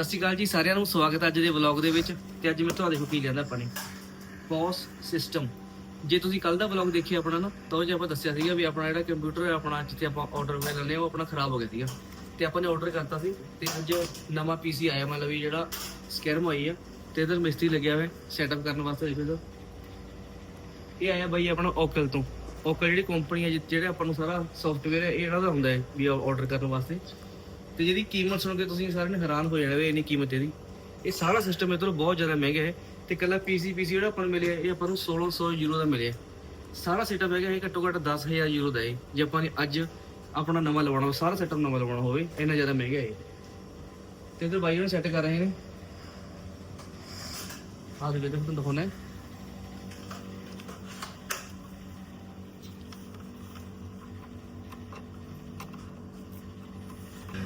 ਸਤਿ ਸ਼੍ਰੀ ਅਕਾਲ ਜੀ, ਸਾਰਿਆਂ ਨੂੰ ਸਵਾਗਤ ਹੈ ਅੱਜ ਦੇ ਵਲੌਗ ਦੇ ਵਿੱਚ ਤੇ ਅੱਜ ਮੈਂ ਤੁਹਾਡੇ ਕੋਲ ਕੀ ਲਿਆਂਦਾ ਆਪਾਂ ਨੇ? POS system. ਜੇ ਤੁਸੀਂ ਕੱਲ ਦਾ ਵਲੌਗ ਦੇਖਿਆ ਆਪਣਾ ਨਾ, ਤਾਂ ਉਹ ਜੇ ਆਪਾਂ ਦੱਸਿਆ ਸੀਗਾ ਵੀ ਆਪਣਾ ਜਿਹੜਾ ਕੰਪਿਊਟਰ ਹੈ, ਆਪਣਾ ਜਿੱਥੇ ਆਪਾਂ ਆਰਡਰ ਮੈਂ ਲੈਂਦੇ ਹਾਂ, ਉਹ ਆਪਣਾ ਖਰਾਬ ਹੋ ਗਿਆ ਸੀਗਾ। ਤੇ ਆਪਾਂ ਨੇ ਆਰਡਰ ਕਰਤਾ ਸੀ ਤੇ ਅੱਜ ਨਵਾਂ ਪੀਸੀ ਆਇਆ, ਮਤਲਬ ਵੀ ਜਿਹੜਾ ਸਕੈਰਮ ਹੋਈ ਆ ਤੇ ਇਧਰ ਮਿਸਤਰੀ ਲੱਗਿਆ ਹੋਇਆ ਸੈਟਅਪ ਕਰਨ ਵਾਸਤੇ ਦੇਖੋ ਇਹਦਾ ਇਹ ਆਇਆ ਬਾਈ ਆਪਣਾ ਓਕਲ ਤੋਂ। ਓਕਲ ਜਿਹੜੀ ਕੰਪਨੀ ਹੈ ਜਿ- ਜਿਹੜੇ ਆਪਾਂ ਨੂੰ ਸਾਰਾ ਸੌਫਟਵੇਅਰ ਹੈ, ਇਹ ਇਹਨਾਂ ਦਾ ਹੁੰਦਾ ਹੈ ਵੀ ਆਰਡਰ ਕਰਨ ਵਾਸਤੇ। ਤੇ ਜਿਹਦੀ ਕੀਮਤ ਸੁਣ ਕੇ ਤੁਸੀਂ ਸਾਰਿਆਂ ਨੇ ਹੈਰਾਨ ਹੋ ਜਾਣਾ ਵੀ ਇੰਨੀ ਕੀਮਤ ਇਹਦੀ। ਇਹ ਸਾਰਾ ਸਿਸਟਮ ਇਧਰੋਂ ਬਹੁਤ ਜ਼ਿਆਦਾ ਮਹਿੰਗਾ ਹੈ ਤੇ ਕੱਲਾ ਪੀਸੀ ਪੀਸੀ ਜਿਹੜਾ ਆਪਾਂ ਨੂੰ ਮਿਲਿਆ, ਇਹ ਆਪਾਂ ਨੂੰ 1600 ਯੂਰੋ ਦਾ ਮਿਲਿਆ। ਸਾਰਾ ਸੈਟਅਪ ਹੈਗਾ ਇਹ ਘੱਟੋ ਘੱਟ 10000 ਯੂਰੋ ਦਾ ਹੈ। ਜੇ ਆਪਾਂ ਨੇ ਅੱਜ ਆਪਣਾ ਨਵਾਂ ਲਵਾਉਣਾ ਹੋਵੇ, ਸਾਰਾ ਸੈਟਅਪ ਨਵਾਂ ਲਵਾਉਣਾ ਹੋਵੇ, ਇੰਨਾ ਜ਼ਿਆਦਾ ਮਹਿੰਗਾ ਹੈ ਇਹ। ਤੇ ਇਧਰ ਬਾਈ ਨੇ ਸੈੱਟ ਕਰ ਰਹੇ ਨੇ। ਆਹ ਦੇਖੋ ਤੁਹਾਨੂੰ ਦਿਖਾਉਣਾ ਹੈ।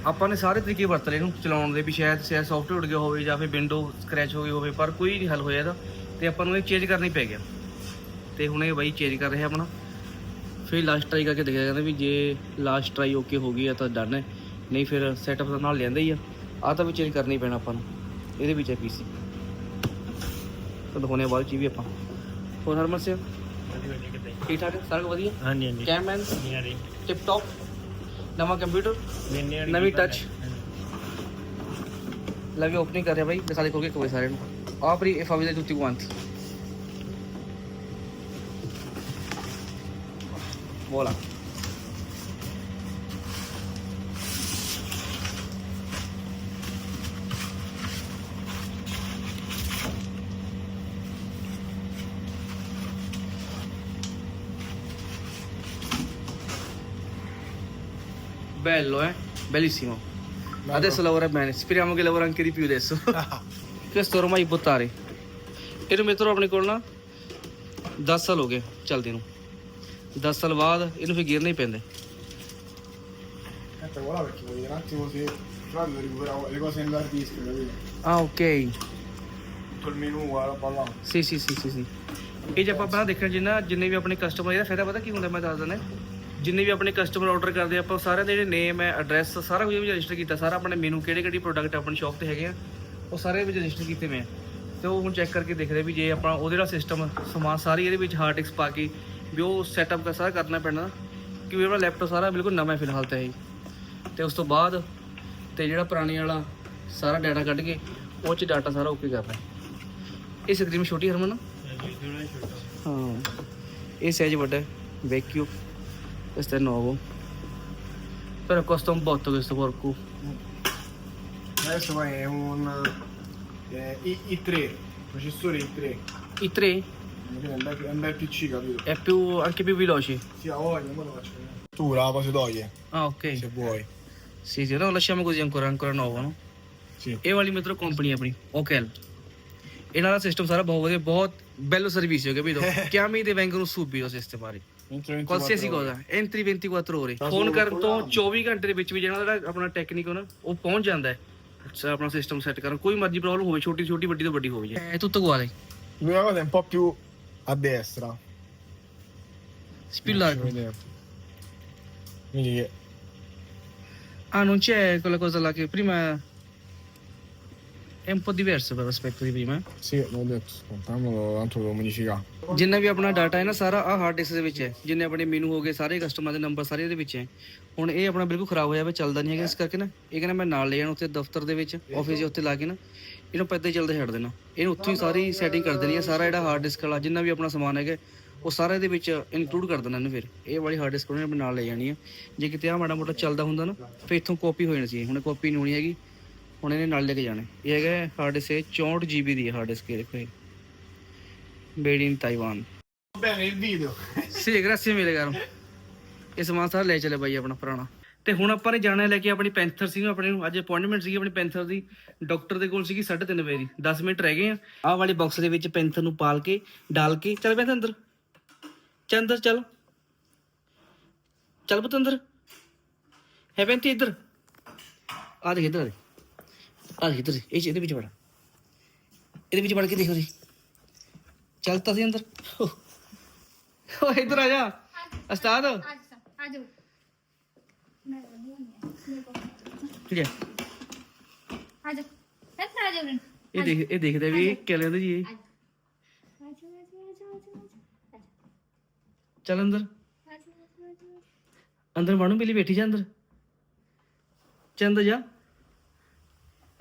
ਆਪਾਂ ਨੇ ਸਾਰੇ ਤਰੀਕੇ ਵਰਤ ਲਏ ਇਹਨੂੰ ਚਲਾਉਣ ਦੇ ਵੀ ਸ਼ਾਇਦ ਸ਼ਾਇਦ ਸੌਫਟਵੇਅਰ ਉੜ ਗਿਆ ਹੋਵੇ ਜਾਂ ਫਿਰ ਵਿੰਡੋ ਸਕ੍ਰੈਚ ਹੋ ਗਈ ਹੋਵੇ ਪਰ ਕੋਈ ਨਹੀਂ ਹੱਲ ਹੋਇਆ ਇਹਦਾ। ਤੇ ਆਪਾਂ ਨੂੰ ਇਹ ਚੇਂਜ ਕਰਨੀ ਪੈ ਗਿਆ। ਤੇ ਹੁਣ ਇਹ ਬਾਈ ਚੇਂਜ ਕਰ ਰਿਹਾ ਆਪਣਾ। ਫਿਰ ਲਾਸਟ ਟਰਾਈ ਕਰਕੇ ਦੇਖਿਆ ਕਹਿੰਦੇ ਵੀ ਜੇ ਲਾਸਟ ਟਰਾਈ ਓਕੇ ਹੋ ਗਈ ਆ ਤਾਂ ਡਨ ਹੈ। ਨਹੀਂ ਫਿਰ ਸੈਟਅਪ ਦਾ ਨਾਲ ਲੈਂਦਾ ਹੀ ਆ। ਆ ਤਾਂ ਵੀ ਚੇਂਜ ਕਰਨੀ ਪੈਣਾ ਆਪਾਂ ਨੂੰ। ਇਹਦੇ ਵਿੱਚ ਹੈ ਪੀਸੀ ਤਾਂ ਦਿਖਾਉਣੇ ਬਾਅਦ ਚ ਵੀ ਆਪਾਂ। ਹੋਰ ਹਰਮਨ ਸਿੰਘ? ਠੀਕ ਠਾਕ? ਸਾਰਾ ਵਧੀਆ? ਹਾਂਜੀ ਹਾਂਜੀ। ਰਹੀ ਟਿਪ ਟੌਪ ਨਵਾਂ ਕੰਪਿਊਟਰ ਨਵੀਂ ਟੱਚ ਲੈ। ਵੀ ਓਪਨਿੰਗ ਕਰ ਰਿਹਾ ਬਾਈ ਦਿਖਾ ਦੇ ਖੋਲ ਕੇ ਕੋਈ ਸਾਰੇ ਨੂੰ। ਆਹ ਪਰੀ ਇਹ ਫਾਵੀ ਦੇ tutti quanti Voilà. Bello, eh? Bellissimo. Adesso lavora bene. Speriamo che lavora anche di più adesso. Questo ormai buttare. ਇਹਨੂੰ ਮਿੱਤਰੋ ਆਪਣੇ ਕੋਲ ਨਾ 10 ਸਾਲ ਹੋ ਗਏ ਚੱਲਦੇ ਨੂੰ 10 ਸਾਲ ਬਾਅਦ ਇਹਨੂੰ ਫਿਰ ਗਿਰਨੇ ਹੀ ਪੈਂਦੇ Aspetta, guarda perché vuoi vedere un attimo se Flavio recupera le cose nell'hard disk, capito? ਆ okay Tutto il menu, quella roba là. ਸੀ ਸੀ ਸੀ ਸੀ ਸੀ ਇਹ ਜੇ ਆਪਾਂ ਪਹਿਲਾਂ ਦੇਖਣ ਜਿੰਨਾ ਜਿੰਨੇ ਵੀ ਆਪਣੇ ਕਸਟਮਰ ਇਹਦਾ ਫਾਇਦਾ ਪਤਾ ਕੀ ਹੁੰਦਾ ਮੈਂ ਦੱਸ ਦਿੰਦਾ ਜਿੰਨੇ ਵੀ ਆਪਣੇ ਕਸਟਮਰ ਆਰਡਰ ਕਰਦੇ ਆਪਾਂ ਸਾਰਿਆਂ ਦੇ ਜਿਹੜੇ ਨੇਮ ਹੈ ਐਡਰੈਸ ਸਾਰਾ ਕੁਝ ਵੀ ਰਜਿਸਟਰ ਕੀਤਾ ਸਾਰਾ ਆਪਣੇ ਮੈਨੂ ਕਿਹੜੇ ਕਿਹੜੇ ਪ੍ਰੋਡਕਟ ਆਪਣੀ ਸ਼ਾਪ ਤੇ ਹੈਗੇ ਆ ਉਹ ਸਾਰੇ ਵਿੱਚ ਰਜਿਸਟਰ ਕੀਤੇ ਹੋਏ ਆ। ਤੇ ਉਹ ਹੁਣ ਚੈੱਕ ਕਰਕੇ ਦੇਖਦੇ ਵੀ ਜੇ ਆਪਾਂ ਉਹਦੇ ਦਾ ਸਿਸਟਮ ਸਮਾਨ ਸਾਰੀ ਇਹਦੇ ਵਿੱਚ ਹਾਰਡ ਡਿਸਕ ਪਾ ਕੇ ਵੀ ਉਹ ਸੈਟਅਪ ਕਰ ਸਾਰਾ ਕਰਨਾ ਪੈਣਾ ਕਿ ਵੀ ਆਪਣਾ ਲੈਪਟਾਪ ਸਾਰਾ ਬਿਲਕੁਲ ਨਵਾਂ ਹੈ ਫਿਲਹਾਲ ਤਾਂ ਇਹ। ਤੇ ਉਸ ਤੋਂ ਬਾਅਦ ਤੇ ਜਿਹੜਾ ਪੁਰਾਣੇ ਵਾਲਾ ਸਾਰਾ ਡਾਟਾ ਕੱਢ ਕੇ ਉਹ ਚ ਡਾਟਾ ਸਾਰਾ ਓਕੇ ਕਰਨਾ। ਇਹ ਸਕਰੀਨ ਛੋਟੀ ਹਰਮਨ? ਹਾਂ। ਇਹ ਸਾਈਜ਼ ਵੱਡਾ ਹੈ। Vecchio questo è nuovo però costa un botto questo porco Adesso poi è un eh, I- i3, processore i3. i 3 Quindi È un bel, è un bel PC, capito? è più anche più veloce Sì, ha voglia, ma lo faccio vedere. Tu la poi si toglie, ah ok se vuoi. sì sì no lasciamo così ancora ancora nuovo no Sì. ਇਹ ਵਾਲੀ ਮਤਲਬ company ਆਪਣੀ ਓਕਲ ਇਹਨਾਂ ਦਾ system ਸਾਰਾ ਬਹੁਤ ਵਧੀਆ ਬਹੁਤ bello servizio capito chiami e vengono subito sistemare Entro 24 qualsiasi ore. cosa entri 24 ore ਤਾਂ ਫੋਨ ਕਰਨ ਤੋਂ ਪ੍ਰੋਗਰਾਮ। 24 ਘੰਟੇ ਦੇ ਵਿੱਚ ਵੀ ਜਿਹੜਾ ਜਿਹੜਾ ਆਪਣਾ ਟੈਕਨੀਕ ਨਾ ਉਹ ਪਹੁੰਚ ਜਾਂਦਾ ਹੈ ਅੱਛਾ, ਆਪਣਾ ਸਿਸਟਮ ਸੈੱਟ ਕਰਨ ਕੋਈ ਮਰਜ਼ੀ ਪ੍ਰੋਬਲਮ ਹੋਵੇ ਛੋਟੀ ਛੋਟੀ ਵੱਡੀ ਤੋਂ ਵੱਡੀ ਹੋਵੇ è tutto uguale cosa è un po' più a destra. più largo. Quindi ah non c'è quella cosa là che prima è un po' diverso per l'aspetto di prima eh? sì, l'ho detto, aspettiamolo, tanto devo modificare. ਜਿੰਨਾ ਵੀ ਆਪਣਾ data ਹੈ ਨਾ ਸਾਰਾ ਆ hard disk ਦੇ ਵਿੱਚ ਹੈ। ਜਿੰਨੇ ਆਪਣੇ ਮੈਨੂ ਹੋ ਗਏ ਸਾਰੇ ਕਸਟਮਰ ਦੇ ਨੰਬਰ ਸਾਰੇ ਇਹਦੇ ਵਿੱਚ ਹੈ। ਹੁਣ ਇਹ ਆਪਣਾ ਬਿਲਕੁਲ ਖਰਾਬ ਹੋਇਆ ਵਾ ਚੱਲਦਾ ਨਹੀਂ ਹੈਗਾ ਇਸ ਕਰਕੇ ਨਾ। ਇਹ ਕਹਿੰਦਾ ਮੈਂ ਨਾਲ ਲੈ ਜਾਣਾ ਉੱਥੇ ਦਫ਼ਤਰ ਦੇ ਵਿੱਚ ਆਫਿਸ ਦੇ ਉੱਤੇ ਲਾ ਕੇ ਨਾ। ਇਹਨੂੰ ਪੈਦੇ ਚੱਲਦੇ ਛੱਡ ਦੇਣਾ। ਇਹਨੂੰ ਉੱਥੋਂ ਹੀ ਸਾਰੀ ਸੈਟਿੰਗ ਕਰ ਦੇਣੀ ਹੈ। ਸਾਰਾ ਜਿਹੜਾ ਹਾਰਡ ਡਿਸਕ ਵਾਲਾ ਜਿੰਨਾ ਵੀ ਆਪਣਾ ਸਮਾਨ ਹੈਗਾ ਉਹ ਸਾਰਾ ਇਹਦੇ ਵਿੱਚ ਇਨਕਲੂਡ ਕਰ ਦੇਣਾ ਇਹਨੂੰ ਫਿਰ। ਇਹ ਵਾਲੀ ਹਾਰਡ ਡਿਸਕ ਉਹਨੇ ਆਪਣੇ ਨਾਲ ਲੈ ਜਾਣੀ ਹੈ। ਜੇ ਕਿਤੇ ਆ ਮਾੜਾ ਮੋਟਾ ਚੱਲਦਾ ਹੁੰਦਾ ਨਾ ਫਿਰ ਇੱਥੋਂ ਕਾਪੀ ਹੋ ਜਾਣੀ ਸੀ। ਹੁਣ ਕਾਪੀ ਨਹੀਂ ਹੋਣੀ ਹੈਗੀ। ਹੁਣ ਇਹਨੇ ਨਾਲ ਲੈ ਕੇ ਜਾਣਾ। ਇਹ ਹੈਗਾ ਹਾਰਡ ਡਿਸਕ 64 GB ਦੀ ਹਾਰਡ ਡਿਸਕ ਦੇਖੋ ਇਹ। Made in Taiwan Bene, il video. ਸੀ ਗ੍ਰਾਸੀ ਮਿਲੇ ਗਰਮ ਇਹ ਸਮਾਨ ਸਾਰਾ ਲੈ ਚਲੇ ਬਾਈ ਆਪਣਾ ਪੁਰਾਣਾ। ਤੇ ਹੁਣ ਆਪਾਂ ਨੇ ਜਾਣਾ ਲੈ ਕੇ ਆਪਣੀ ਪੈਂਥਰ ਸੀ ਆਪਣੇ ਨੂੰ। ਅੱਜ ਅਪਾਇੰਟਮੈਂਟ ਸੀਗੀ ਆਪਣੀ ਪੈਂਥਰ ਦੀ। ਡਾਕਟਰ ਦੇ ਕੋਲ ਸੀਗੀ 3:30 ਵਜੇ ਦੀ। 10 ਮਿੰਟ ਰਹਿ ਗਏ ਆ। ਆਹ ਵਾਲੇ ਬਾਕਸ ਦੇ ਵਿੱਚ ਪੈਂਥਰ ਨੂੰ ਪਾਲ ਕੇ ਡਾਲ ਕੇ। ਚੱਲ ਪੈਂਥਰ ਅੰਦਰ। ਚੱਲ ਅੰਦਰ ਚੱਲ। ਚੱਲ ਪੁੱਤ ਅੰਦਰ। ਹੈ ਪੈਂਤੀ ਇੱਧਰ। ਆ ਦੇਖ ਇੱਧਰ ਆ ਦੇਖ ਆ ਦੇਖ ਇੱਧਰ ਇਹ 'ਚ- ਇਹਦੇ ਵਿੱਚ ਵੜ। ਇਹਦੇ ਵਿੱਚ ਵੜ ਕੇ ਦੇਖੋ ਜੀ ਚੱਲ ਤਾਂ ਸੀ ਅੰਦਰ। ਓ ਇੱਧਰ ਆ ਜਾ। ਉਸਤਾਦ। ਆਜੋ ਠੀਕ ਹੈ। ਆਜੋ ਇੱਥੇ ਆ ਜਾ ਉਰੇ। ਇਹ ਦੇਖ ਇਹ ਦੇਖਦਾ ਵੀ ਕਿਆ ਲੈਂਦਾ ਜੀ ਇਹ ਆ ਜਾ ਆ ਜਾ ਆ ਜਾ ਆ ਜਾ, ਆ ਜਾ ਚੱਲ ਅੰਦਰ। ਅੰਦਰ ਮਾਣੂ ਬਿੱਲੀ ਬੈਠੀ ਜਾ ਅੰਦਰ। ਚੰਦ ਜਾ।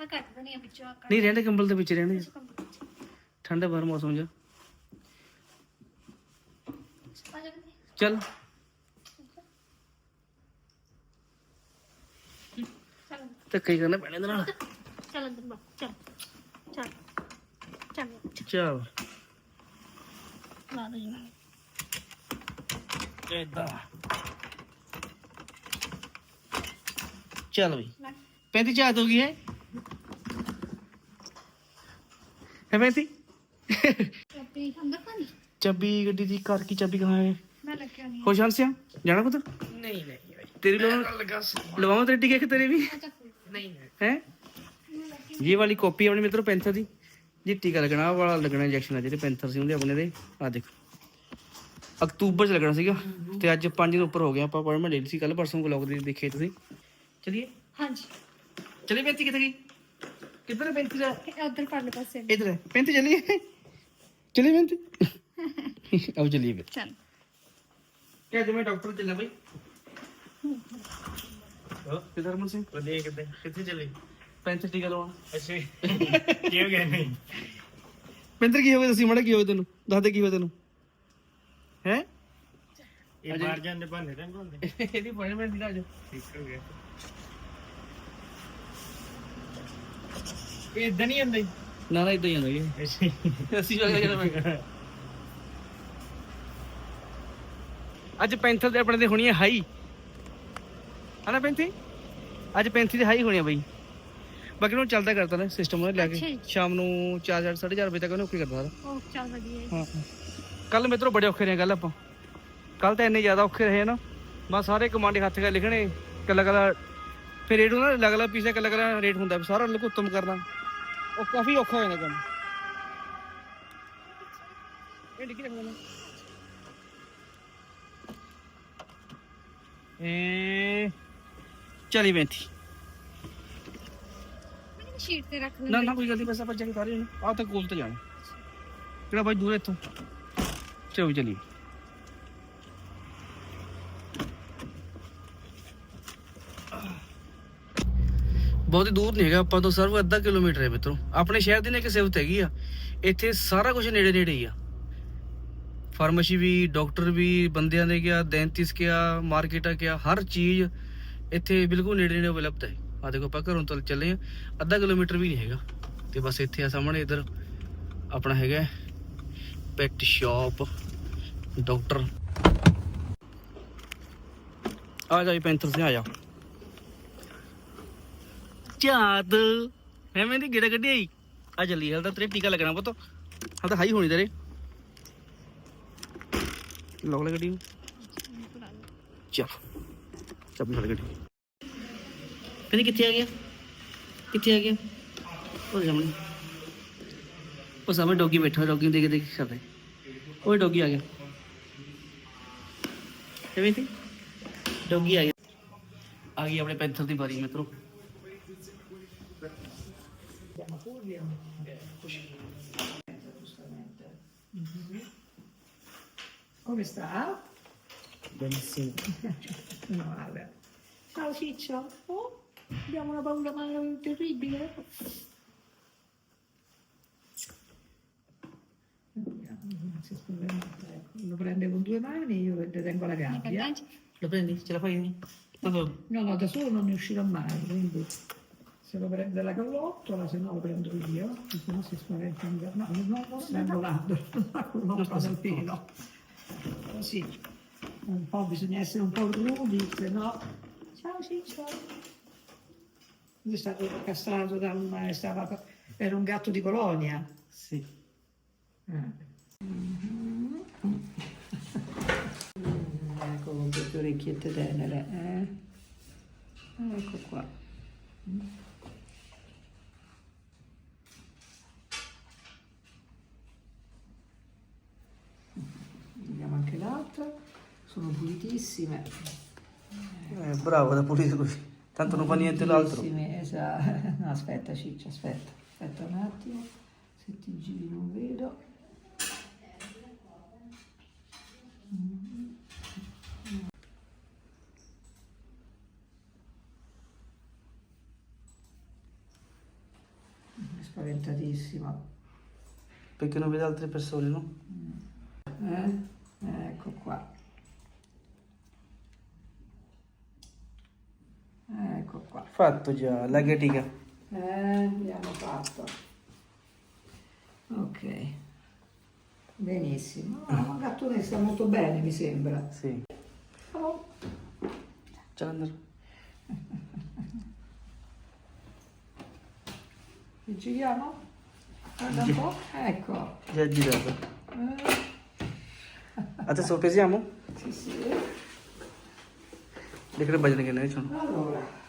ਆ ਕੱਟ ਦਨੀ ਆ ਵਿੱਚੋਂ ਆ ਕੱਟ ਨਹੀਂ ਰਹਿੰਦੇ ਕੰਬਲ ਦੇ ਵਿੱਚ ਰਹਿੰਦੇ ਆ। ਠੰਡਾ ਬਾਹਰ ਮੌਸਮ ਜਾ। ਚੱਲ। ਚੱਲ। ਧੱਕਾ ਹੀ ਕਰਨਾ ਪੈਣਾ ਇਹਦੇ ਨਾਲ। ਚੱਲ ਅੰਦਰ ਬਾ ਚੱਲ। ਚੱਲ। ਚੱਲ। ਚੱਲ। ਲਾ ਦੇ ਜੀ ਇਦਾਂ ਚੱਲ ਲੈ। ਪੈਂਤੀ ਚਾਹ ਦੋਗੀ ਹੈ? ਹੈ ਪੈਂਤੀ ਆਪਣੀ ਅੰਦਰ ਤਾਂ ਨਹੀਂ ਚਾਬੀ ਗੱਡੀ ਦੀ ਕਾਰ ਕੀ ਚਾਬੀ ਕਹਾਂ ਹੈ ਮੈਂ ਲੱਗਿਆ ਨਹੀਂ ਹੋਸ਼ਾਨ ਸਿਆ ਜਾਣਾ ਪੁੱਤ नहीं नहीं ਤੇਰੀ ਲੋ लगा ਲਵਾਵਾਂ ਤੇਰੀ ਟਿਕੇ ਕਿ ਤੇਰੀ ਵੀ ਅੱਛਾ नहीं ਹੈ ਇਹ ਵਾਲੀ ਕਾਪੀ ਆਪਣੇ ਮਿੱਤਰੋ ਪੈਂਥਰ ਦੀ ਜੀ ਟੀਕਾ ਲੱਗਣਾ ਆਹ ਵਾਲਾ ਲੱਗਣਾ ਇੰਜੈਕਸ਼ਨ ਆ ਜਿਹੜੇ ਪੈਂਥਰ ਸੀ ਉਹਦੇ ਆਪਣੇ ਦੇ ਆ ਦੇਖੋ ਅਕਤੂਬਰ ਚ ਲੱਗਣਾ ਸੀਗਾ ਤੇ ਅੱਜ 5 ਦਿਨ ਉੱਪਰ ਹੋ ਗਿਆ ਆਪਾਂ ਪਰਮਾ ਡੇਟ ਸੀ ਕੱਲ ਪਰਸੋਂ ਵਲੌਗ ਦੇ ਦੇਖੇ ਤੁਸੀਂ ਚਲਿਏ ਹਾਂਜੀ ਚਲੇ ਪੈਂਤੀ ਕਿੱਥੇ ਗਈ ਕਿੱਧਰ ਹੈ ਪੈਂਤੀ ਦਾ ਉਧਰ ਪਰਲੇ ਪਾਸੇ ਇਧਰ ਹੈ ਪੈਂਤੀ ਚਲੀਏ ਚਲੀਏ ਪੈਂਤੀ ਆਓ ਚਲੀਏ ਫਿਰ। ਚੱਲ। ਕਿਆ ਜਿਵੇਂ ਡਾਕਟਰ ਚੱਲਾ ਬਈ? ਹਾਂ। ਕਿਧਰ ਮਨ ਸਿੰਘ? ਵਧੀਆ ਕਿੱਦਾਂ? ਕਿੱਥੇ ਚੱਲੇ? ਪੈਂਤੀ ਟੀਕਾ ਲਵਾਉਣ। ਅੱਛਾ। ਕੀ ਹੋ ਗਿਆ ਨਹੀਂ ਪੈਂਤਰ ਕੀ ਹੋ ਗਿਆ? ਤੁਸੀਂ ਮੜਾ ਕੀ ਹੋਇਆ ਤੈਨੂੰ? ਦੱਸ ਦੇ ਕੀ ਹੋਇਆ ਤੈਨੂੰ? ਹੈ? ਇਹ ਮਾਰ ਜਾਂਦੇ ਬੰਨੇ ਰਹਿੰਦੇ ਇਹਦੀ ਪੁਆਇੰਟਮੈਂਟ ਦੀ ਰਾਜ ਠੀਕ ਹੋ ਗਿਆ। ਇਹ ਇਦਾਂ ਨਹੀਂ ਹੁੰਦਾ ਨਾ ਨਾ ਇਦਾਂ ਹੀ ਆਉਂਦਾ ਇਹ ਅੱਛਾ ਅਸੀਂ ਜਗ੍ਹਾ ਜਾਣਾ ਮੈਂ ਅੱਜ ਪੈਂਥਰ ਦੇ ਆਪਣੇ ਦੇ ਹੋਣੀ ਹੈ ਹਾਈ ਹਨਾ ਪੈਂਥੀ ਅੱਜ ਪੈਂਥੀ ਦੀ ਹਾਈ ਹੋਣੀ ਹੈ ਬਈ। ਬਾਕੀ ਨੂੰ ਚੱਲਦਾ ਕਰਤਾ ਨਾ ਸਿਸਟਮ ਉਹਨੇ ਲੈ ਅੱਛਾ ਕੇ ਜੀ। ਸ਼ਾਮ ਨੂੰ 4 4:30 ਵਜੇ ਤੱਕ ਉਹਨੇ ਓਕੇ ਕਰਦਾ ਸਾਰਾ। ਉਹ ਚੱਲ ਵਧੀਆ ਹੈ। ਹਾਂ ਕੱਲ ਮਿੱਤਰੋ ਬੜੇ ਔਖੇ ਰਹੇ ਗੱਲ ਆਪਾਂ। ਕੱਲ ਤਾਂ ਇੰਨੇ ਜ਼ਿਆਦਾ ਔਖੇ ਰਹੇ ਨਾ। ਮੈਂ ਸਾਰੇ ਕਮਾਂਡੇ ਹੱਥ ਕਰ ਲਿਖਣੇ ਕੱਲਾ ਕੱਲਾ ਫਿਰ ਰੇਟ ਹੁੰਦਾ ਅਲੱਗ ਅਲੱਗ ਪੀਸੇ ਕੱਲਾ ਕੱਲਾ ਰੇਟ ਹੁੰਦਾ ਸਾਰਾ ਲਘੁੱਤਮ ਕਰਨਾ। ਉਹ ਕਾਫੀ ਔਖਾ ਹੋ ਜਾਂਦਾ ਕੰਮ। ਇਹ ਡਿੱਗੀ ਰੱਖ ਚਲੀ ਬੈਠੀ ਮੈਨੂੰ ਸ਼ੀਟ ਤੇ ਰੱਖ ਨਾ ਨਾ ਕੋਈ ਗੱਲ ਨਹੀਂ ਬਸ ਆਪਾਂ ਜਾ ਕੇ ਸਾਰੇ ਆ ਤਾਂ ਕੋਲ ਤੇ ਜਾਣਾ। ਕਿਹੜਾ ਬਾਈ ਦੂਰ ਇੱਥੋਂ? ਚਲੋ ਵੀ ਬਹੁਤ ਦੂਰ ਨਹੀਂ ਹੈਗਾ, ਆਪਾਂ ਤੋਂ ਸਿਰਫ ਅੱਧਾ ਕਿਲੋਮੀਟਰ ਹੈ ਮਿੱਤਰੋ। ਆਪਣੇ ਸ਼ਹਿਰ ਦੀ ਨਾ ਇੱਕ ਸਿਫਤ ਹੈਗੀ ਆ। ਇੱਥੇ ਸਾਰਾ ਕੁਝ ਨੇੜੇ ਨੇੜੇ ਹੀ ਆ। ਫਾਰਮੇਸੀ ਵੀ, ਡਾਕਟਰ ਵੀ, ਬੰਦਿਆਂ ਦੇ ਗਿਆ ਦੈਂਤਿਸ ਗਿਆ ਮਾਰਕੀਟਾ ਗਿਆ ਹਰ ਚੀਜ਼ ਇੱਥੇ ਬਿਲਕੁਲ ਨੇੜੇ ਨੇੜੇ ਉਪਲਬਧ ਹੈ। ਆ ਦੇਖੋ, ਆਪਾਂ ਘਰੋਂ ਤੋਂ ਚੱਲੇ ਆ ਅੱਧਾ ਕਿਲੋਮੀਟਰ ਵੀ ਨਹੀਂ ਹੈਗਾ। ਤੇ ਬਸ ਇੱਥੇ ਆ ਸਾਹਮਣੇ ਇਧਰ, ਆਪਣਾ ਹੈਗਾ ਪੈਟ ਸ਼ਾਪ ਡਾਕਟਰ ਆ ਜਾ ਜੀ, ਪੈਂਥਰ ਸੇ ਆ ਜਾ। ਚਾਦ। ਐਵੇਂ ਦੀ ਗਿੜਾ ਕੱਢੀ ਆਈ ਆ ਚੱਲੀ ਹਾਲ ਤਾਂ ਤੇਰੇ ਟੀਕਾ ਲੱਗਣਾ ਪੁੱਤ। ਹਾਲ ਤਾਂ ਹਾਈ ਹੋਣੀ ਤੇਰੇ। ਲੋਕ ਲੈ ਗੱਡੀ ਨੂੰ। ਚਲ। ਚੱਲ ਫੜ ਗੱਡੀ ਕਹਿੰਦੇ ਕਿੱਥੇ ਆ ਗਿਆ? ਕਿੱਥੇ ਆ ਗਿਆ? ਉਹ ਸਾਹਮਣੇ। ਉਹ ਸਾਹਮਣੇ ਡੋਗੀ ਬੈਠਾ, ਡੋਗੀ ਨੂੰ ਦੇਖ ਦੇਖ ਕਰਦਾ। ਉਹ ਡੋਗੀ ਆ ਗਿਆ। ਕਿਵੇਂ ਸੀ? ਡੋਗੀ ਆ ਗਿਆ। ਆ ਗਈ ਆਪਣੇ ਪੈਂਥਰ ਦੀ ਵਾਰੀ ਮਿੱਤਰੋ। Come sta? benissimo No, vabbè. Ciao Ciccio. Oh, abbiamo una paura ma- terribile. Si. Lo prende con due mani, io le tengo la gabbia. lo prendi ce la fai No, no, da solo non ne uscirà mai, quindi se lo prende la gallottola, se no lo prendo io, se no si spaventa. No, no, no, no, sta volando, non nel pelo. Così, un po' bisogna essere un po' rudi, se no... Ciao Ciccio! Lui è stato castrato da un... Stava, era un gatto di colonia. sì Eh. Ecco, con queste orecchiette tenere. Eh? Ecco qua. Vediamo anche l'altra. Sono pulitissime. eh, bravo da pulito così tanto non fa niente l'altro esatto. No, aspetta, Ciccio, aspetta. Aspetta un attimo, se ti giri non vedo. Spaventatissima. Perché non vede altre persone, no? Eh? Ecco qua. Ecco qua. Fatto già, la gatica. Eh, abbiamo fatto. Ok. Benissimo. Ah, la gattone sta molto bene, mi sembra. Sì. Oh, Ciao Andrea. Li giriamo? Guarda un po'. Ecco. Già girato. Eh. Adesso lo pesiamo? Sì, sì. Le credo che ne sono. Allora.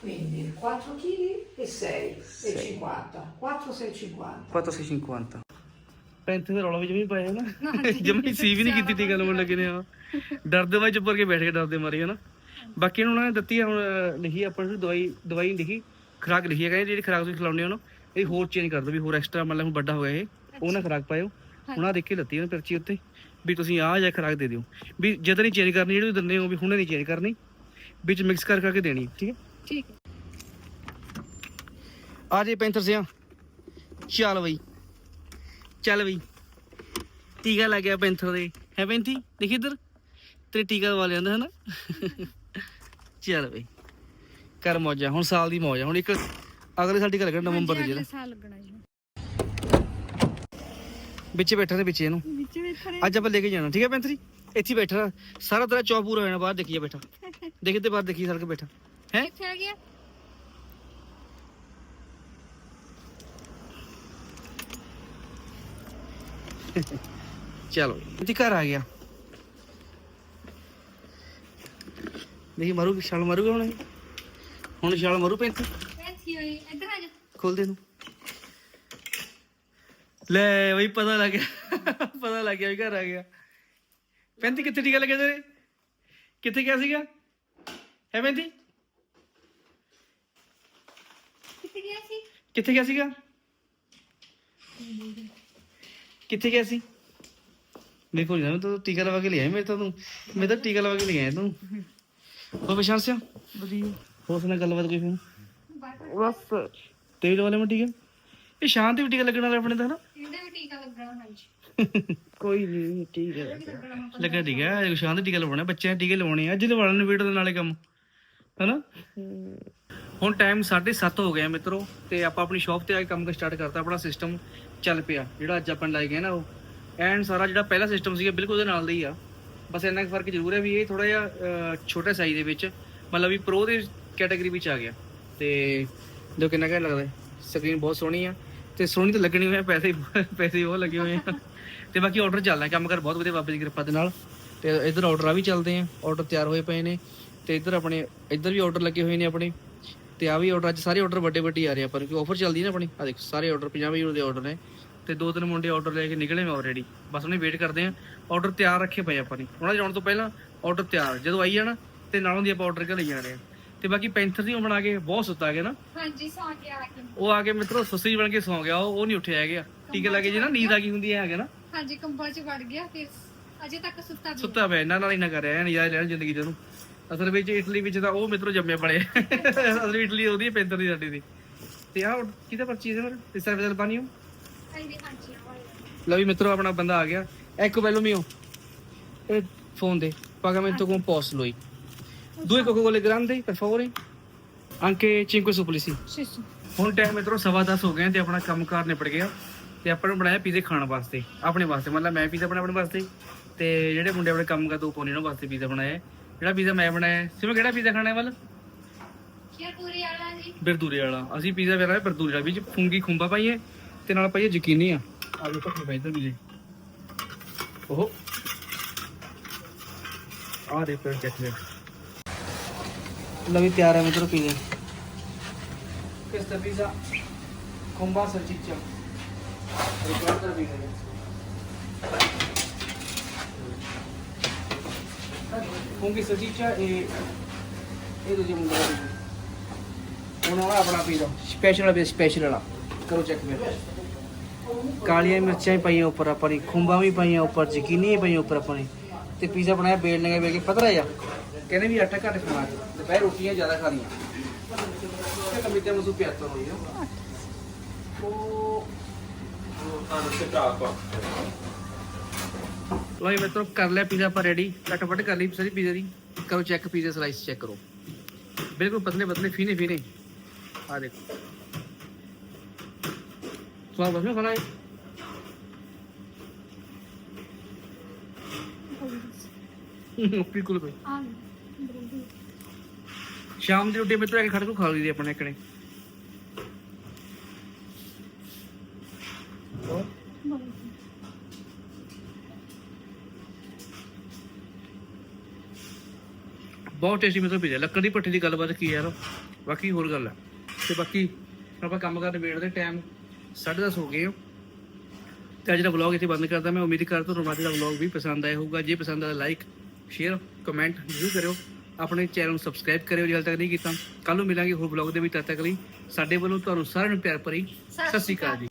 Quindi 4 kg e 6, 6,50. 4, 6,50. 4, 6,50. पैंतीस में जमी पाए ना जमी सी भी नहीं की थी गल मतलब कि डरते भाई चुप करके बैठ के डरते मारे है ना ਬਾਕੀ ਇਹਨਾਂ ਨੇ ਦਿੱਤੀ ਆ ਹੁਣ ਅਹ, ਲਿਖੀ ਆ ਆਪਾਂ ਨੂੰ ਦਵਾਈ ਦਵਾਈ ਨੀ ਲਿਖੀ ਖੁਰਾਕ ਲਿਖੀ ਹੈ ਕਹਿੰਦੇ ਜਿਹੜੀ ਖੁਰਾਕ ਤੁਸੀਂ ਖਿਲਾਉਂਦੇ ਹੋ ਨਾ ਇਹ ਹੋਰ ਚੇਂਜ ਕਰ ਦਿਓ ਵੀ ਹੋਰ ਐਕਸਟਰਾ ਮਤਲਬ ਹੁਣ ਵੱਡਾ ਹੋ ਗਿਆ ਇਹ ਉਹ ਨਾ ਖੁਰਾਕ ਪਾਇਓ। ਆ ਦੇਖ ਕੇ ਲੱਤੀ ਉਹਨੇ ਪਰਚੀ ਉੱਤੇ ਵੀ ਤੁਸੀਂ ਆਹ ਜਾਂ ਖੁਰਾਕ ਦੇ ਦਿਓ ਵੀ ਜਦੋਂ ਨਹੀਂ ਚੇਂਜ ਕਰਨੀ ਜਿਹੜੀ ਤੁਸੀਂ ਦਿੰਦੇ ਹੋ ਵੀ ਹੁਣੇ ਨਹੀਂ ਚੇਂਜ ਕਰਨੀ ਵਿੱਚ ਮਿਕਸ ਕਰ ਕਰਕੇ ਦੇਣੀ ਠੀਕ ਹੈ? ਠੀਕ ਹੈ। ਆ ਜੇ ਪੈਂਥਰ ਸਿਆ ਚੱਲ ਬਈ ਚੱਲ ਬਈ ਟੀਕਾ ਲੱਗ ਗਿਆ ਪੈਂਥਰ ਦੇ ਹੈ ਪੈਂਥੀ ਦੇਖੀ ਇੱਧਰ ਤੇਰੇ ਟੀਕਾ ਲਵਾ ਲਿਆਂਦਾ ਹਨਾ ਚੱਲ ਬਈ ਕਰ ਮੌਜਾ ਹੁਣ ਸਾਲ ਦੀ ਮੌਜ ਆ ਹੁਣ ਇੱਕ ਅਗਲੇ ਸਾਲ ਟੀਕਾ ਲੱਗਣਾ ਨਵੰਬਰ ਦੇ ਜਿਹੜਾ। ਸਾਲ ਲੱਗਣਾ ਜੀ। ਵਿੱਚੇ ਬੈਠਾ ਨੇ ਵਿੱਚੇ ਇਹਨੂੰ। ਵਿੱਚ ਵੇਖਣੇ ਅੱਜ ਆਪਾਂ ਲੈ ਕੇ ਜਾਣਾ ਠੀਕ ਹੈ ਪੈਂਥਰੀ? ਇੱਥੇ ਬੈਠਾ ਸਾਰਾ ਤੇਰਾ ਚੌਪ ਪੂਰਾ ਹੋ ਜਾਣਾ ਬਾਹਰ ਦੇਖੀਏ ਬੈਠਾ। ਦੇਖੀ ਤੇ ਬਾਹਰ ਦੇਖੀ ਸੜਕ ਬੈਠਾ। ਹੈ? ਕਿੱਥੇ ਆ ਗਿਆ? ਚਲੋ। ਇੱਥੇ ਘਰ ਆ ਗਿਆ। ਦੇਖੀ ਮਾਰੂ ਛਾਲ ਮਾਰੂਗਾ ਹੁਣ ਇਹ? ਹੁਣ ਛਾਲ ਮਾਰੂ ਪੈਂਤੀ ਇੱਥੇ ਹੋਈ ਇੱਧਰ ਆ ਜਾ। ਖੋਲ ਦੇ ਨੂੰ ਲੈ ਬਈ ਪਤਾ ਲੱਗ ਗਿਆ। ਪਤਾ ਲੱਗ ਗਿਆ ਵੀ ਘਰ ਆ ਗਿਆ। ਪੈਂਤੀ ਕਿੱਥੇ ਟੀਕਾ ਲੱਗਿਆ ਤੇਰੇ? ਕਿੱਥੇ ਗਿਆ ਸੀਗਾ? ਹੈ ਪੈਂਤੀ ਕਿੱਥੇ ਗਿਆ ਸੀ? ਕਿੱਥੇ ਗਿਆ ਸੀਗਾ? ਕਿੱਥੇ ਗਿਆ ਸੀ? ਮੇਰੇ ਕੋਲ ਮੈਂ ਤਾਂ ਟੀਕਾ ਲਵਾ ਕੇ ਲਿਆ ਮੈਂ ਤਾਂ ਤੂੰ ਮੈਂ ਤਾਂ ਟੀਕਾ ਲਵਾ ਕੇ ਲਿਆ ਤੂੰ। ਹੋ ਪਛਾਣ ਸਿਆ? ਵਧੀਆ। ਹੋਰ ਸੁਣਾ ਗੱਲਬਾਤ ਕੋਈ ਫਿਰ ਬਸ। ਤੇਲ ਵਾਲੇ ਮੈਂ ਟੀਕਾ ਇਹ ਸ਼ਾਂਤ ਵੀ ਟੀਕਾ ਲੱਗਣ ਵਾਲਾ ਆਪਣੇ ਤਾਂ ਹਨਾ? ਇਹਦੇ ਵੀ ਟੀਕਾ ਲੱਗਣਾ ਹਾਂਜੀ। ਕੋਈ ਨਹੀਂ ਠੀਕ ਹੈ ਲੱਗਾ ਠੀਕ ਹੈ ਸ਼ਾਂਤ ਟੀਕਾ ਲਵਾਉਣਾ ਬੱਚਿਆਂ ਦੇ ਟੀਕੇ ਲਵਾਉਣੇ ਆ ਅੱਜ ਲਵਾਉਣ ਨੂੰ ਵੀਡੀਓ ਦੇ ਨਾਲੇ ਕੰਮ ਹਨਾ? ਹੁਣ ਟਾਈਮ 7:30 ਹੋ ਗਿਆ ਮਿੱਤਰੋ ਤੇ ਆਪਾਂ ਆਪਣੀ ਸ਼ਾਪ ਤੇ ਆ ਕੇ ਕੰਮ ਸਟਾਰਟ ਕਰਤਾ ਆਪਣਾ ਸਿਸਟਮ ਚੱਲ ਪਿਆ ਜਿਹੜਾ ਅੱਜ ਆਪਾਂ ਲਾਏ ਗਏ ਨਾ ਉਹ। ਐਂਡ ਸਾਰਾ ਜਿਹੜਾ ਪਹਿਲਾ ਸਿਸਟਮ ਸੀਗਾ ਬਿਲਕੁਲ ਉਹਦੇ ਨਾਲ ਦਾ ਹੀ ਆ। ਬਸ ਇੰਨਾ ਕੁ ਫ਼ਰਕ ਜ਼ਰੂਰ ਹੈ ਵੀ ਇਹ ਥੋੜਾ ਜਿਹਾ ਅਹ, ਛੋਟੇ ਸਾਈਜ਼ ਦੇ ਵਿੱਚ ਮਤਲਬ ਵੀ ਪ੍ਰੋ ਦੇ ਕੈਟਾਗਰੀ ਵਿੱਚ ਆ ਗਿਆ। ਤੇ ਜੋ ਕਿੰਨਾ ਘੈਂਟ ਲੱਗਦਾ ਸਕਰੀਨ ਬਹੁਤ ਸੋਹਣੀ ਆ। ਤੇ ਸੋਹਣੀ ਤਾਂ ਲੱਗਣੀ ਹੋਈ ਆ ਪੈਸੇ ਪੈਸੇ ਬਹੁਤ ਲੱਗੇ ਹੋਏ ਆ। ਤੇ ਬਾਕੀ ਆਰਡਰ ਚੱਲਦਾ ਕੰਮ ਕਰ ਬਹੁਤ ਵਧੀਆ ਬਾਬੇ ਦੀ ਕਿਰਪਾ ਦੇ ਨਾਲ। ਤੇ ਇਧਰ ਆਰਡਰ ਆ ਵੀ ਚੱਲਦੇ ਆ। ਆਰਡਰ ਤਿਆਰ ਹੋਏ ਪਏ ਨੇ। ਤੇ ਇਧਰ ਆਪਣੇ ਇਧਰ ਵੀ ਆਰਡਰ ਲੱਗੇ ਹੋਏ ਨੇ ਆਪਣੇ। ਤੇ ਆ ਵੀ ਆਰਡਰ ਅੱਜ ਸਾਰੇ ਆਰਡਰ ਵੱਡੇ ਵੱਡੇ ਆ ਰਹੇ ਆ ਪਰ ਕਿਉਂਕਿ ਆਫਰ ਚੱਲਦੀ ਨਾ ਆਪਣੀ। ਆ ਦੇਖੋ ਸਾਰੇ ਆਰਡਰ 50 ਯੂਰੋ ਦੇ ਆਰਡਰ ਨੇ। ਤੇ ਦੋ ਤਿੰਨ ਮੁੰਡੇ ਆਰਡਰ ਲੈ ਕੇ ਨਿਕਲੇ ਮੈਂ ਆਲਰੇਡੀ ਬਸ ਉਹਨੇ ਵੇਟ ਕਰਦੇ ਆ। ਆਰਡਰ ਤਿਆਰ ਰੱਖੇ ਪਏ ਆਪਾਂ ਨੇ। ਉਹਨਾਂ ਦੇ ਆਉਣ ਤੋਂ ਪਹਿਲਾਂ ਆਰਡਰ ਤਿਆਰ। ਜਦੋਂ ਆਈ ਜਾਣਾ ਤੇ ਨਾਲੋਂ ਦੀ ਆਪਾਂ ਆਰਡਰ ਕਰ ਲਈ ਜਾ ਰਹੇ ਆ। ਤੇ ਬਾਕੀ ਪੈਂਥਰ ਦੀ ਉਹ ਬਣਾ ਕੇ ਬਹੁਤ ਸੁੱਤਾ ਗਿਆ ਨਾ। ਹਾਂਜੀ ਸੌ ਗਿਆ ਆ ਕੇ। ਉਹ ਆ ਕੇ ਮਿੱਤਰੋ ਸੁਸਰੀ ਬਣ ਕੇ ਸੌਂ ਗਿਆ। ਉਹ ਉਹ ਨਹੀਂ ਉੱਠਿਆ ਹੈਗਾ ਟੀਕੇ ਲੱਗੇ ਜੇ ਨਾ ਨੀਂਦ ਆ ਗਈ ਹੁੰਦੀ ਹੈ ਹੈਗਾ ਨਾ। ਹਾਂਜੀ ਕੰਬਲ ਚ ਵੜ ਗਿਆ ਫਿਰ ਅਜੇ ਤੱਕ ਸੁੱਤਾ ਵੀ ਸੁੱਤਾ ਪਿਆ। ਇਹਨਾਂ ਨਾਲ ਹੀ ਨਾ ਕਰਿਆ ਨਜ਼ਾਰੇ ਲੈਣ ਜ਼ਿੰਦਗੀ ਉਹਨੂੰ। ਅਸਲ ਵਿੱਚ ਇਟਲੀ ਵਿੱਚ ਤਾਂ ਉਹ ਮਿੱਤਰੋ ਜੰਮੇ ਪੜੇ ਅਸਲ ਇਟਲੀ ਉਹਦੀ ਪੈਂਥਰ ਦੀ ਸਾਡੀ ਦੀ। ਤੇ ਆ ਕਿਹਦਾ ਪਰਚੀ ਹੈ ਮੇਰੇ ਇਸ ਬਦਲ ਪਾਣੀ ਹੋ। ਲਓ ਵੀ ਮਿੱਤਰੋ ਆਪਣਾ ਬੰਦਾ ਆ ਗਿਆ। ecco bello mio e fonde pagamento con post lui due coca cola grandi per favore anche 5 suppli sì ਸ਼ੀਸ਼ੂ। ਹੁਣ ਟਾਈਮ ਮਿੱਤਰੋ ਸਵਾ ਦਸ ਹੋ ਗਏ ਆ ਤੇ ਆਪਣਾ ਕੰਮਕਾਰ ਨਿਪਟ ਗਿਆ। ਤੇ ਆਪਾਂ ਨੂੰ ਬਣਾਇਆ ਪੀਜ਼ੇ ਖਾਣ ਵਾਸਤੇ ਆਪਣੇ ਵਾਸਤੇ। ਮਤਲਬ ਮੈਂ ਪੀਜ਼ਾ ਬਣਾਇਆ ਆਪਣੇ ਵਾਸਤੇ। ਤੇ ਜਿਹੜੇ ਮੁੰਡੇ ਆਪਣੇ ਕੰਮ ਕਰਦੇ ਉਹ ਪੋਨੇ ਉਹਨਾਂ ਵਾਸਤੇ ਪੀਜ਼ਾ ਬਣਾਇਆ। ਹੈ। ਜਿਹੜਾ ਪੀਜ਼ਾ ਮੈਂ ਬਣਾਇਆ ਸਿਮਾ ਕਿਹੜਾ ਪੀਜ਼ਾ ਖਾਣਾ ਹੈ ਵੱਲ? ਕੀ ਪੂਰੀ ਵਾਲਾ ਜੀ। ਬਿਰਦੂਰੇ ਵਾਲਾ। ਅਸੀਂ ਪੀਜ਼ਾ ਵੇਰਾ ਬਿਰਦੂਰੇ ਵਾਲਾ। ਵਿੱਚ ਫੁੰਗੀ ਖੁੰਬਾ ਪਾਈਏ। ਤੇ ਨਾਲ ਪਾਈਏ ਯਕੀਨੀ ਆ। ਆ ਵੇਖੋ ਕੀ ਪਾਈਦਾ ਵੀ ਉਹ ਆ ਦੇ ਫਿਰ ਚੱਕਲੇ ਲਵੀ ਤਿਆਰ ਹੈ ਮਿੱਤਰੋ pizza questa pizza? con bassa salsiccia riguarda la pizza funghi salsiccia e, ਇਹ ਦੂਜੀ ਮੁੰਡੇ ਦਾ ਪੀਜ਼ਾ ਹੁਣ ਆਪਣਾ ਪੀਜ਼ਾ ਸਪੈਸ਼ਲ ਵਾਲਾ ਸਪੈਸ਼ਲ ਵਾਲਾ। ਕਰੋ ਚੈੱਕ ਫਿਰ। ਕਾਲੀਆਂ ਮਿਰਚਾਂ ਵੀ ਪਾਈਆਂ ਉੱਪਰ ਆਪਾਂ ਨੇ ਖੁੰਬਾਂ ਵੀ ਪਾਈਆਂ ਉੱਪਰ ਜ਼ਕੀਨੀ ਵੀ ਪਾਈਆਂ ਉੱਪਰ ਆਪਾਂ ਨੇ ਤੇ ਪੀਜ਼ਾ ਬਣਾਇਆ ਬੇਲ ਲਗੇ ਵੇ ਕੇ ਪਤਲਾ ਜਾ ਕਹਿੰਦੇ ਵੀ ਆਟਾ ਘੱਟ ਖਾਣਾ। ਦੁਪਹਿਰ ਰੋਟੀਆਂ ਜ਼ਿਆਦਾ ਖਾਣੀਆਂ। ਇਹ ਮਸੂ ਪਿਆਤੋ ਹੋਈ ਆ। ਉਹ ਲੋਈ ਮੈਂ ਤਾਂ ਕਰ ਲਿਆ ਪੀਜ਼ਾ ਆਪਾਂ ਰੈਡੀ ਕੱਟ ਕਰ ਲਈ ਸਾਰੀ ਪੀਜ਼ਾ ਦੀ। ਕਰੋ ਚੈੱਕ ਪੀਜ਼ਾ ਸਲਾਈਸ ਚੈੱਕ ਕਰੋ। ਬਿਲਕੁਲ ਪਤਲੇ ਪਤਲੇ ਫੀਨੇ ਫੀਨੇ ਆ ਦੇਖੋ। ਬਸ ਖਾਣਾ ਹੈ ਬਿਲਕੁਲ ਕੋਈ ਆ ਸ਼ਾਮ ਦੀ ਰੋਟੀ ਮਿੱਤਰ ਆ ਕੇ ਖੜ ਕੇ ਖਾ ਲਈਦੀ ਆਪਣੇ ਇਕਣੇ ਬਹੁਤ ਟੇਸਟੀ ਮਿੱਤਰ ਪੀਜ਼ਾ ਲੱਕੜ ਦੀ ਭੱਠੀ ਦੀ ਗੱਲਬਾਤ ਕੀ ਯਾਰ? ਬਾਕੀ ਹੋਰ ਗੱਲ ਹੈ। ਤੇ ਬਾਕੀ ਆਪਾਂ ਕੰਮ ਕਰਨ ਵੇੜ ਦੇ ਟਾਈਮ 10:30 ਹੋ ਗਏ ਆ। ਤੇ ਅੱਜ ਦਾ ਵਲੌਗ ਇੱਥੇ ਬੰਦ ਕਰਦਾ ਮੈਂ। ਉਮੀਦ ਕਰਦਾ ਤੁਹਾਨੂੰ ਅੱਜ ਦਾ ਵਲੌਗ ਵੀ ਪਸੰਦ ਆਇਆ ਹੋਊਗਾ। ਜੇ ਪਸੰਦ ਆਇਆ ਲਾਈਕ ਸ਼ੇਅਰ ਕਮੈਂਟ ਜ਼ਰੂਰ ਕਰਿਓ। ਆਪਣੇ ਚੈਨਲ ਨੂੰ ਸਬਸਕ੍ਰਾਈਬ ਕਰਿਓ। ਜੇ ਹਾਲੇ ਤੱਕ ਨਹੀਂ ਕੀਤਾ ਕੱਲ ਨੂੰ ਮਿਲਾਂਗੇ ਹੋਰ ਵਲੌਗ ਦੇ ਵਿੱਚ। ਤਦ ਤੱਕ ਲਈ ਸਾਡੇ ਵੱਲੋਂ ਤੁਹਾਨੂੰ ਸਾਰਿਆਂ ਨੂੰ ਪਿਆਰ ਭਰੀ ਸਤਿ ਸ਼੍ਰੀ ਅਕਾਲ। ਜੀ।